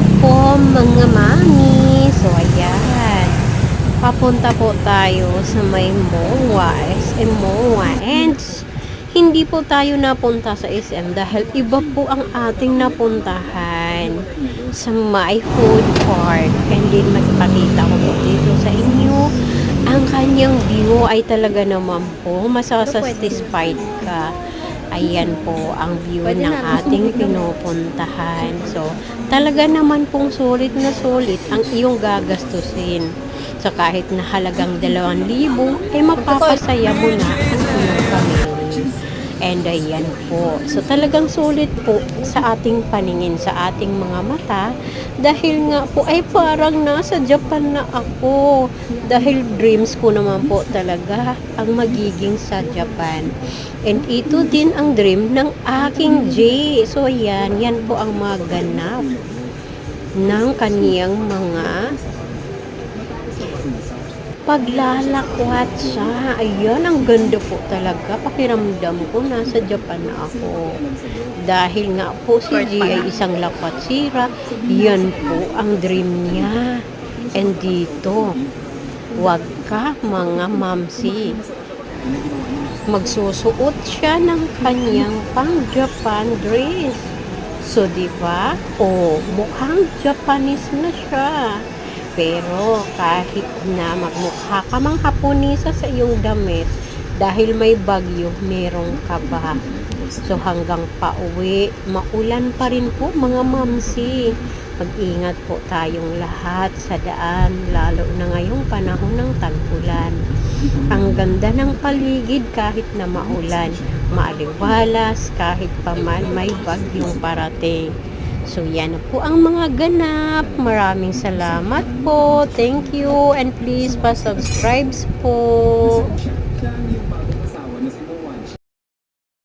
Hello po mga mami. So ayan. Papunta po tayo sa may MOA, SM MOA. And hindi po tayo napunta sa SM dahil iba po ang ating napuntahan sa my food park. And din magpakita ko po dito sa inyo. Ang kanyang view ay talaga naman po masasatisfied ka. Ayan po ang view ng ating pinupuntahan. So, talaga naman pong sulit na sulit ang iyong gagastusin. So, kahit na halagang 2,000, ay mapapasaya mo na ang iyong family. And ayan po. So talagang sulit po sa ating paningin, sa ating mga mata. Dahil nga po ay parang nasa Japan na ako. Dahil dreams ko naman po talaga ang magiging sa Japan. And ito din ang dream ng aking Jay. So yan, yan po ang maganap ng kaniyang mga paglalakwat siya. Ayan, ang ganda po talaga. Pakiramdam ko, nasa Japan na ako. Dahil nga po si G ay isang lakwat sira, yan po ang dream niya. And dito, wag ka mga mamsi. Magsusuot siya ng kanyang pang Japan dress. So, di ba? Oh, mukhang Japanese na siya. Pero kahit na magmukha ka mang Haponesa sa iyong damit, dahil may bagyo, merong kaba. So hanggang pauwi, maulan pa rin po mga mamsi. Mag-ingat po tayong lahat sa daan, lalo na ngayong panahon ng tag-ulan. Ang ganda ng paligid kahit na maulan, maaliwalas kahit pa man may bagyong parating. So, yan po ang mga ganap. Maraming salamat po. Thank you. And please pa-subscribes po.